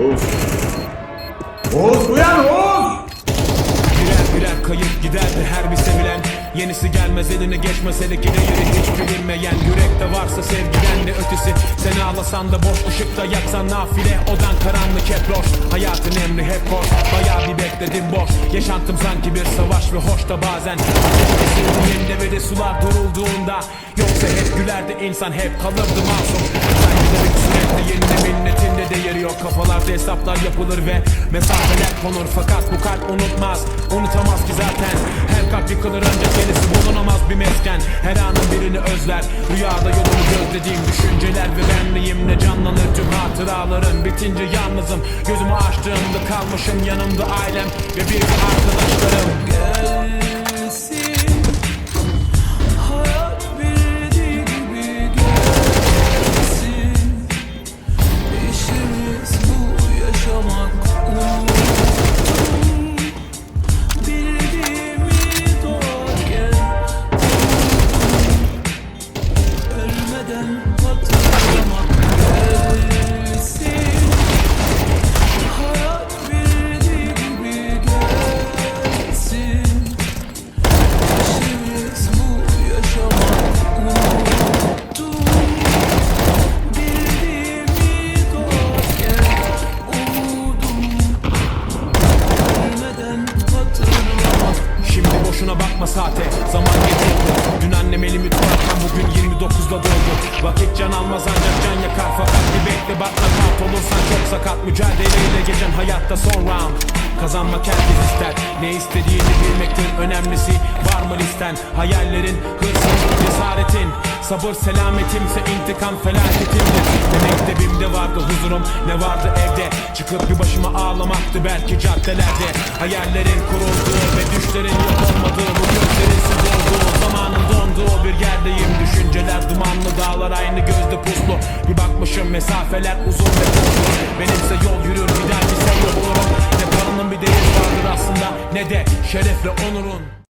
Oğuz. Oğuz uyan Oğuz. Birer birer kayıp giderdi her bir sevilen. Yenisi gelmez eline geçmez hele ki değeri hiç bilinmeyen Yürekte varsa sevgiden de ötesi. Sen ağlasan da boş ışıkta yaksan nafile. Odan karanlık hep boş Hayatın emri hep boş Baya bir bekledim boş. Yaşantım sanki bir savaş ve hoş da bazen. Ateşte devede sular durulduğunda. Yoksa hep gülerdi insan hep kalırdı masum. Sanki de bir sürekli yerine milletin de değeri yok. Kafalarda hesaplar yapılır ve mesafeler konur. Fakat bu kalp unutmaz unutamaz ki zaten. Her kalp yıkılır ancak yenisi bulunamaz bir mesken. Her anın birini özler Rüyada yolumu gözlediğim düşünceler ve benliğimle canlanır tüm hatıraların. Bitince yalnızım gözümü açtığımda kalmışım yanımda ailem ve bir arkadaşlarım boşuna bakma saate Zaman getirdi Dün annem elimi tutarken bugün 29'da doğdu. Vakit can almaz ancak can yakar. Fakat bir bekle bak nakat olursan çok sakat. Mücadeleyle geçen hayatta son round. Kazanmak herkes ister. Ne istediğini bilmektir önemlisi. Var mı listen? Hayallerin, hırsın, cesaretin. Sabır selametimse intikam felaketimdir. Demek dibimde vardı huzurum. Ne vardı evde? Çıkıp bir başıma ağlamaktı belki caddelerde. Hayallerin kurulduğu ve düşlerin yok olmadığı Bu gözlerin siz olduğu zamanın donduğu bir yerdeyim. Düşünceler dumanlı dağlar aynı gözde puslu. Bir bakmışım mesafeler uzun ve puslu Benimse yol yürür bir sen yok olurum Ne paranın bir değeri vardır aslında. Ne de şeref ve onurun